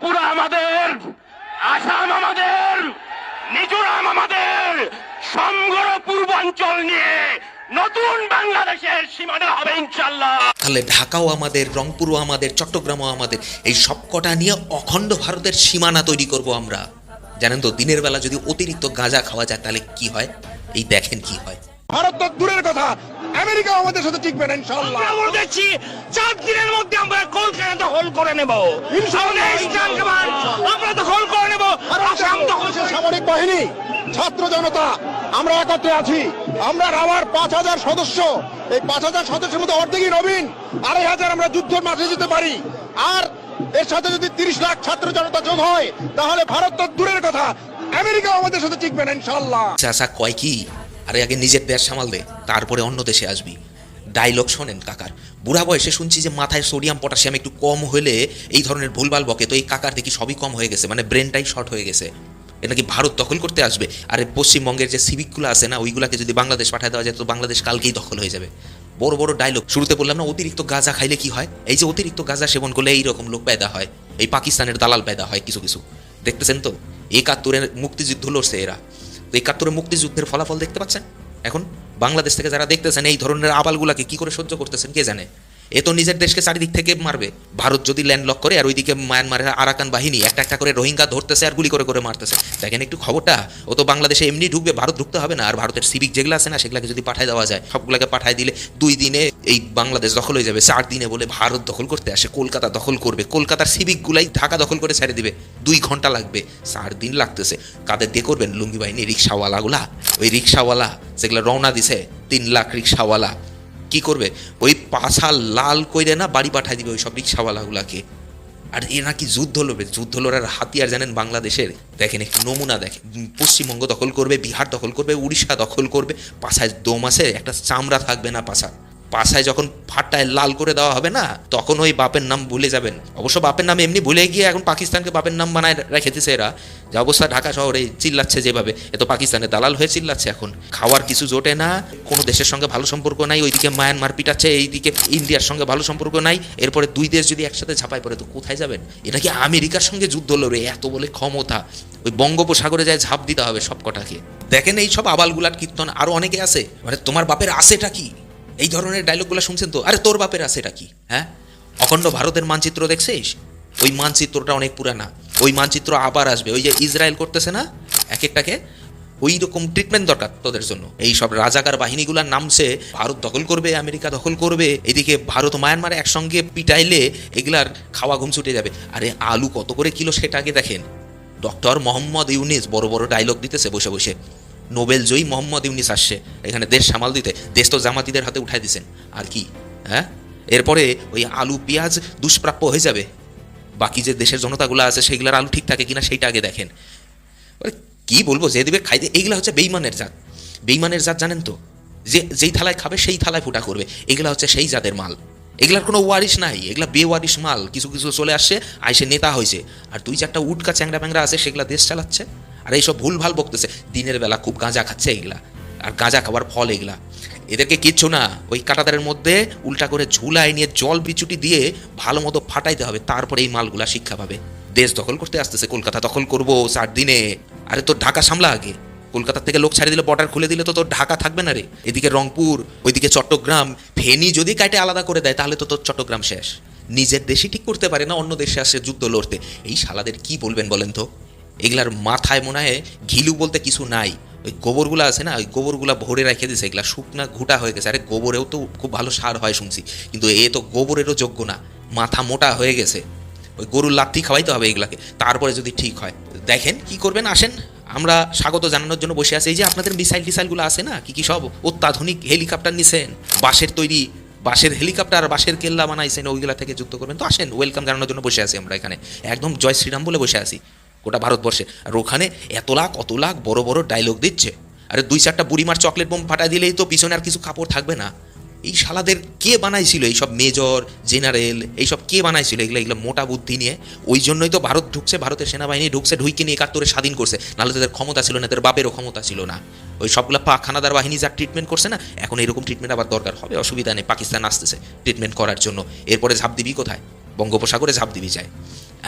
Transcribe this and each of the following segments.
ত্রিপুরা আমাদের আসাম আমাদের মিজোরাম আমাদের সমগ্র পূর্বাঞ্চল নিয়ে নতুন বাংলাদেশের সীমানা হবে ইনশাল্লাহ তাহলে ঢাকাও আমাদের রংপুরও আমাদের চট্টগ্রামও আমাদের এই সবকটা নিয়ে অখণ্ড ভারতের সীমানা তৈরি করব আমরা। জানেন তো দিনের বেলা যদি অতিরিক্ত গাঁজা খাওয়া যায় তাহলে কি হয়? এই দেখেন কি হয়। ভারত তো দূরের কথা আমেরিকা আমাদের সাথে টিকবে না ইনশাল্লাহ আমরা বলতেছি চার দিনের মধ্যে আমরা কলকাতা দখল করে নেব? ইনশাআল্লাহ, আমরা দখল করে নেব। আসাম দখল সামরিক বাহিনী ছাত্র জনতা আমরা একত্রে আছি। আমরা রাওয়ার পাঁচ হাজার সদস্য। এই পাঁচ হাজার সদস্যের মধ্যে অর্ধেকই নবীন আড়াই হাজার আমরা যুদ্ধের মাঠে যেতে পারি। আর এর সাথে যদি তিরিশ লাখ ছাত্র জনতা যোগ হয় তাহলে ভারত তো দূরের কথা। আমেরিকা আমাদের সাথে টিকবে না ইনশাল্লাহ চাষা কয় কি? আরে আগে নিজের দেশ সামাল দে। তারপরে অন্য দেশে আসবি। ডায়লগ শোনেন কাকার। বুড়া বয়সে শুনছি যে মাথায় সোডিয়াম পটাশিয়াম একটু কম হলে এই ধরনের ভুলভাল বকে। তো এই কাকার দেখি সবই কম হয়ে গেছে মানে ব্রেনটাই শর্ট হয়ে গেছে। এ নাকি ভারত দখল করতে আসবে? আর পশ্চিমবঙ্গের যে সিভিকগুলো আছে না, ওইগুলোকে যদি বাংলাদেশ পাঠায় দেওয়া যায়, তো বাংলাদেশ কালকেই দখল হয়ে যাবে। বড় বড় ডায়লগ শুরুতে বললাম, না, অতিরিক্ত গাঁজা খাইলে কি হয়? এই যে অতিরিক্ত গাঁজা সেবন করলে এইরকম লোক পেদা হয়। এই পাকিস্তানের দালাল পেদা হয় কিছু কিছু। দেখতেছেন তো? একাত্তরের মুক্তিযুদ্ধ লড়ছে এরা। তো একাত্তরের মুক্তিযুদ্ধের ফলাফল দেখতে পাচ্ছেন? এখন বাংলাদেশ থেকে যারা দেখতেছেন এই ধরনের আবালগুলাকে কি করে সহ্য করতেছেন কে জানে? এ তো নিজের দেশকে চারিদিক থেকে মারবে। ভারত যদি ল্যান্ডলক করে আর ওইদিকে মায়ানমারের আরাকান বাহিনী একটা একটা করে রোহিঙ্গা ধরতেছে আর গুলি করে করে মারতেছে। দেখেন একটু খবরটা, ও তো বাংলাদেশে এমনি ঢুকবে, ভারত ঢুকতে হবে না। আর ভারতের সিভিক যেগুলো আছে না, সেগুলোকে যদি পাঠায় দেওয়া যায়, সবগুলোকে পাঠায় দিলে দুই দিনে এই বাংলাদেশ দখল হয়ে যাবে। চার দিনে বলে ভারত দখল করতে আসে, কলকাতা দখল করবে। কলকাতার সিভিকগুলাই ঢাকা দখল করে ছেড়ে দিবে। দুই ঘণ্টা লাগবে, চার দিন লাগতেছে। কাদের দিয়ে করবেন লুঙ্গি বাহিনী, রিক্সাওয়ালাগুলা? ওই রিক্সাওয়ালা যেগুলো রওনা দিছে, তিন লাখ রিক্সাওয়ালা। কি করবে? ওই পাশা লাল কইরে না বাড়ি পাঠাই দিবে ওই সব রিক্সাওয়ালাগুলাকে। আর এ নাকি যুদ্ধ লড়বে। যুদ্ধ লড়ার হাতিয়ার জানেন বাংলাদেশের? দেখেন একটু নমুনা দেখেন। পশ্চিমবঙ্গ দখল করবে, বিহার দখল করবে, উড়িষ্যা দখল করবে পাশায় দম একটা চামড়া থাকবে না পাশা পাশায় যখন ফাটায় লাল করে দেওয়া হবে না, তখন ওই বাপের নাম ভুলে যাবেন। অবশ্য বাপের নাম এমনি ভুলে গিয়ে এখন পাকিস্তানকে বাপের নাম বানায় রেখে দিছে এরা। যে অবস্থা ঢাকা শহরে চিল্লাচ্ছে যেভাবে, এ তো পাকিস্তানের দালাল হয়ে চিল্লাচ্ছে এখন। খাওয়ার কিছু জোটে না, কোনো দেশের সঙ্গে ভালো সম্পর্ক নাই, ওইদিকে মায়ানমার পিটাচ্ছে, এইদিকে ইন্ডিয়ার সঙ্গে ভালো সম্পর্ক নাই, এরপরে দুই দেশ যদি একসাথে ঝাঁপাই পড়ে, তো কোথায় যাবেন? এটা কি আমেরিকার সঙ্গে যুদ্ধ লড়বে এত বলে ক্ষমতা। ওই বঙ্গোপসাগরে যায় ঝাঁপ দিতে হবে সব কটাকে দেখেন এই সব আবালগুলার কীর্তন, আরও অনেকে আছে। মানে তোমার বাপের আছেটা কি? এই ধরনের ডায়লগগুলো শুনছেন তো? আরে তোর বাপের আছেটা কি? হ্যাঁ? অখণ্ড ভারতের মানচিত্র দেখছিস? ওই মানচিত্রটা অনেক পুরানা। ওই মানচিত্র আবার আসবে। ওই যে ইসরায়েল করতেছে না? এক একটাকে? ওই রকম ট্রিটমেন্ট দরকার তোদের জন্য। এই সব রাজাকার বাহিনীগুলার নামছে ভারত দখল করবে, আমেরিকা দখল করবে, এদিকে ভারত মায়ানমার একসঙ্গে পিটাইলে এগুলার খাওয়া ঘুম ছুটে যাবে। আরে আলু কত করে কিলো সেটাকে দেখেন। ডক্টর মোহাম্মদ ইউনিস বড় বড় ডায়লগ দিতেছে বসে বসে। নোবেল জয়ী মোহাম্মদ ইউনিস আসছে, এখানে দেশ সামাল দিতে। দেশ তো জামাতিদের হাতে উঠাই দিছেন। আর কি? হ্যাঁ? এরপরে ওই আলু, পেঁয়াজ দুষ্প্রাপ্য হয়ে যাবে। বাকি যে দেশের জনতাগুলো আছে সেগুলোর আলু ঠিক থাকে কিনা সেইটা আগে দেখেন। কি বলব যে দেবে খাইতে, এইগুলা হচ্ছে বেইমানের জাত। বেইমানের জাত জানেন তো? যে, যেই থালায় খাবে, সেই থালায় ফুটা করবে। এগুলা হচ্ছে সেই জাতের মাল। এগুলার কোনো ওয়ারিশ নাই। এগুলা বেওয়ারিশ মাল। কিছু কিছু চলে আসছে, আইসে নেতা হয়েছে আর দুই চারটা উটকা চ্যাংরা ব্যাংরা আছে, সেগুলা দেশ চালাচ্ছে। আর এইসব ভুল ভালো বকতেছে। দিনের বেলা খুব গাঁজা খাচ্ছে এগুলা। আর গাঁজা খাওয়ার ফল এগুলা। এদেরকে কিচ্ছু না, ওই কাটাতারের মধ্যে উল্টা করে ঝুলায় নিয়ে জল বিচুটি দিয়ে ভালো মতো ফাটাইতে হবে, তারপরে এই মালগুলা শিক্ষা পাবে। দেশ দখল করতে আসতেছে, কলকাতা দখল করব চার দিনে। আরে তোর ঢাকা সামলা আগে। কলকাতা থেকে লোক ছাড়িয়ে দিলে বর্ডার খুলে দিলে তো তোর ঢাকা থাকবে না রে। এদিকে রংপুর, ওইদিকে চট্টগ্রাম, ফেনি যদি কাটে আলাদা করে দেয়, তাহলে তো তোর চট্টগ্রাম শেষ। নিজের দেশই ঠিক করতে পারে না, অন্য দেশে আসে যুদ্ধ লড়তে। এই শালাদের কি বলবেন বলেন তো? এগুলার মাথায় মনে হয় ঘিলু বলতে কিছু নাই। ওই গোবরগুলো আছে না, ওই গোবরগুলো ভরে রেখে দিয়েছে এগুলা শুকনা ঘুটা হয়ে গেছে। আরে গোবরেও তো খুব ভালো সার হয় শুনছি, কিন্তু এ তো গোবরেরও যোগ্য না, মাথা মোটা হয়ে গেছে। ওই গরুর লাথি খাওয়াইতে হবে এগুলাকে, তারপরে যদি ঠিক হয়। দেখেন কি করবেন, আসেন, আমরা স্বাগত জানানোর জন্য বসে আছি। এই যে আপনাদের মিসাইল টিসাইলগুলো আছে না, কি কি সব অত্যাধুনিক হেলিকপ্টার নিছেন, বাঁশের তৈরি, বাঁশের হেলিকপ্টার বাঁশের কেল্লা বানাইছেন, ওইগুলা থেকে যুক্ত করবেন। তো আসেন, ওয়েলকাম জানানোর জন্য বসে আছি আমরা এখানে। একদম জয় শ্রীরাম বলে বসে আছি। গোটা ভারতবর্ষে। আর ওখানে এত লাখ, অত লাখ বড় বড় ডায়লগ দিচ্ছে। আরে দুই চারটা বুড়িমার চকলেট বোম ফাটা দিলেই তো পিছনে আর কিছু কাপড় থাকবে না। এই শালাদের কে বানাইছিল এইসব মেজর জেনারেল এইসব কে বানাইছিল? এগুলো এগুলো মোটা বুদ্ধি নিয়ে। ওই জন্যই তো ভারত ঢুকছে, ভারতের সেনাবাহিনী ঢুকছে, ঢুইকে নিয়ে একাত্তরে স্বাধীন করছে। নাহলে তাদের ক্ষমতা ছিল না, তাদের বাপেরও ক্ষমতা ছিল না। ওই সবগুলো পাক খানাদার বাহিনী যা ট্রিটমেন্ট করছে না, এখন এরকম ট্রিটমেন্ট আবার দরকার হবে, অসুবিধা নেই। পাকিস্তান আসতেছে ট্রিটমেন্ট করার জন্য। এরপরে ঝাঁপ দিবি কোথায়? বঙ্গোপসাগরে ঝাঁপ দিবি যায়।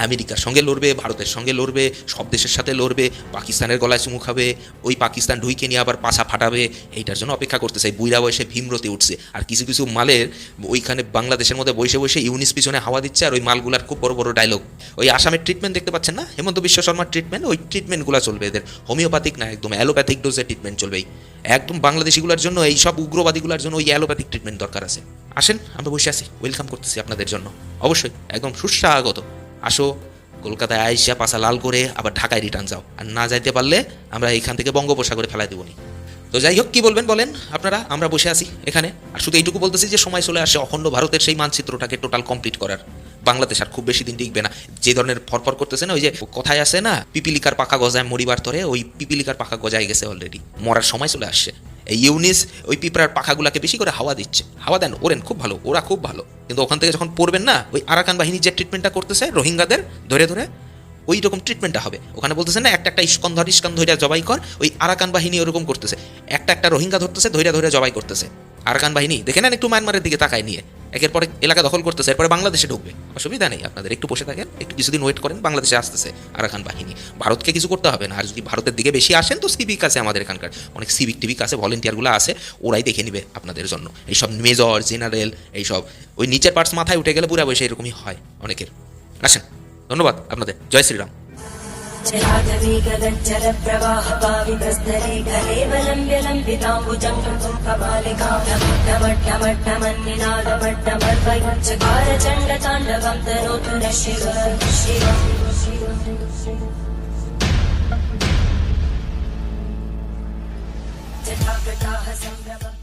আমেরিকার সঙ্গে লড়বে, ভারতের সঙ্গে লড়বে, সব দেশের সাথে লড়বে, পাকিস্তানের গলায় চুমু খাবে, ওই পাকিস্তান ঢুইকে নিয়ে আবার পাছা ফাটাবে, এইটার জন্য অপেক্ষা করতেছে, এই বুইরা বয়সে ভীমরতে উঠছে। আর কিছু কিছু মালের ওইখানে বাংলাদেশের মধ্যে বসে বসে ইউনিস পিছনে হাওয়া দিচ্ছে, আর ওই মালগুলার খুব বড় বড় ডায়লগ ওই আসামের ট্রিটমেন্ট দেখতে পাচ্ছেন না? হেমন্ত বিশ্ব শর্মার ট্রিটমেন্ট ওই ট্রিটমেন্টগুলো চলবে এদের। হোমিওপ্যাথিক না, একদম অ্যালোপ্যাথিক ডোজের ট্রিটমেন্ট চলবে একদম বাংলাদেশিগুলোর জন্য, এই সব উগ্রবাদীগুলোর জন্য ওই অ্যালোপ্যাথিক ট্রিটমেন্ট দরকার আছে। আসেন, আমরা বসে আছি ওয়েলকাম করতেছি আপনাদের জন্য। অবশ্যই, একদম সুস্বাগত। আসো, কলকাতায় আইসা পাশা লাল করে আবার ঢাকায় রিটার্ন যাও। আর না যাইতে পারলে আমরা এইখান থেকে বঙ্গোপসাগরে ফেলাই দেবনি তো যাই হোক, কী বলবেন বলেন আপনারা? আমরা বসে আছি এখানে। আর শুধু এইটুকু বলতেছি যে সময় চলে আসে অখণ্ড ভারতের সেই মানচিত্রটাকে টোটাল কমপ্লিট করার। বাংলাদেশ আর খুব বেশি দিন টিকবে না। যে ধরনের ফরফর করতেছে না, ওই যে কথায় আছে না, পিপিলিকার পাকা গজায় মরিবার তরে ওই পিপিলিকার পাকা গজায় গেছে অলরেডি মরার সময় চলে আসছে। এই ইউনিস ওই পিঁপড়ার পাখাগুলাকে বেশি করে হাওয়া দিচ্ছে। হাওয়া দেন, ওরেন খুব ভালো, ওরা খুব ভালো। কিন্তু ওখান থেকে যখন পড়বেন না, ওই আরাকান বাহিনী যে ট্রিটমেন্টটা করতেছে রোহিঙ্গাদের, ধরে ধরে, ওই রকম ট্রিটমেন্টটা হবে। ওখানে বলতেছে না, একটা একটা ইস্কন ধর, ইস্কন ধৈর্য জবাই কর, ওই আরাকান বাহিনী ওরকম করতেছে। একটা একটা রোহিঙ্গা ধরতেছে ধৈর্য ধৈর্য জবাই করতেছে। আরাকান বাহিনী, দেখে নেন একটু মায়ানমারের দিকে তাকায় নিয়ে। একের পরে এলাকা দখল করতেছে, এরপরে বাংলাদেশে ঢুকবে। অসুবিধা নেই, আপনাদের একটু বসে থাকেন, একটু কিছুদিন ওয়েট করেন, বাংলাদেশে আসতেছে আরাকান বাহিনী। ভারতকে কিছু করতে হবে না, আর যদি ভারতের দিকে বেশি আসেন তো সিভিক আছে আমাদের এখানকার। অনেক সিভিক টিভিক আছে ভলেন্টিয়ারগুলো আছে, ওরাই দেখে নিবে আপনাদের জন্য। এইসব মেজর জেনারেল এইসব। ওই নিচের পার্টস মাথায় উঠে গেলে পুরা বসে এরকমই হয় অনেকের। আসেন, ধন্যবাদ আপনাদের। জয় শ্রীরাম। जलातवेगदज्जलप्रवाहपाविप्रस्तरेखलेवलम्ब्य लम्बिताम्बुजम् कुम्भपालिकामट्टमट्टमन्निनादपट्टमर्वयुञ्चकारचण्डताण्डवम् तनोतु न शिव शिव जटाकटाः सम्भ्रम